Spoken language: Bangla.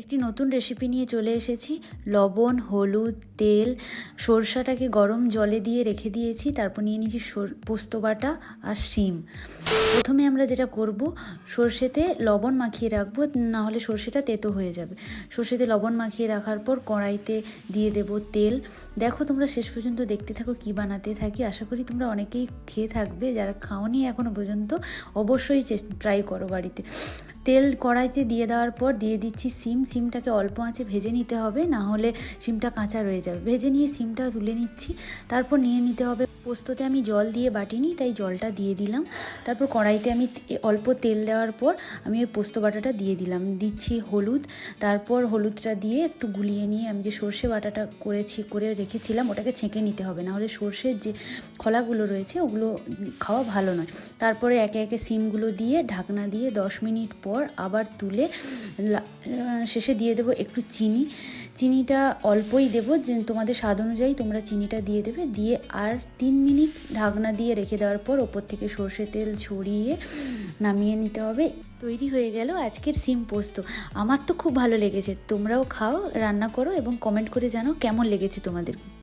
একটি নতুন রেসিপি নিয়ে চলে এসেছি। লবণ, হলুদ, তেল, সরষাটাকে গরম জলে দিয়ে রেখে দিয়েছি। তারপর নিয়ে নিয়েছি পোস্ত বাটা আর শিম। প্রথমে আমরা যেটা করব, সর্ষেতে লবণ মাখিয়ে রাখব, না হলে সর্ষেটা তেতো হয়ে যাবে। সর্ষেতে লবণ মাখিয়ে রাখার পর কড়াইতে দিয়ে দেব তেল। দেখো তোমরা শেষ পর্যন্ত দেখতে থাকো, কি বানাতে থাকি। আশা করি তোমরা অনেকেই খেয়ে থাকবে। যারা খাওনি এখনও পর্যন্ত, অবশ্যই ট্রাই করো বাড়িতে। তেল কড়াইতে দিয়ে দেওয়ার পর দিয়ে দিচ্ছি সিম। সিমটাকে অল্প আঁচে ভেজে নিতে হবে, না হলে সিমটা কাঁচা রয়ে যাবে। ভেজে নিয়ে সিমটা তুলে নিচ্ছি, তারপর নিয়ে নিতে হবে পোস্ততে আমি জল দিয়ে বাটিনি, তাই জলটা দিয়ে দিলাম। তারপর কড়াইতে আমি অল্প তেল দেওয়ার পর আমি ওই পোস্ত বাটাটা দিয়ে দিলাম। দিচ্ছি হলুদ। তারপর হলুদটা দিয়ে একটু গুলিয়ে নিয়ে আমি যে সর্ষে বাটাটা করেছি, করে রেখেছিলাম, ওটাকে ছেঁকে নিতে হবে। না হলে সর্ষের যে খোলাগুলো রয়েছে, ওগুলো খাওয়া ভালো নয়। তারপরে একে একে সিমগুলো দিয়ে ঢাকনা দিয়ে দশ মিনিট পর আবার তুলে শেষে দিয়ে দেবো একটু চিনি। চিনিটা অল্পই দেবো, যে তোমাদের স্বাদ অনুযায়ী তোমরা চিনিটা দিয়ে দেবে। দিয়ে আর তিন মিনিট ঢাকনা দিয়ে রেখে দেওয়ার পর ওপর থেকে সর্ষে তেল ছড়িয়ে নামিয়ে নিতে হবে। তৈরি হয়ে গেল আজকের সিম পোস্ত। আমার তো খুব ভালো লেগেছে। তোমরাও খাও, রান্না করো এবং কমেন্ট করে জানো কেমন লেগেছে তোমাদের।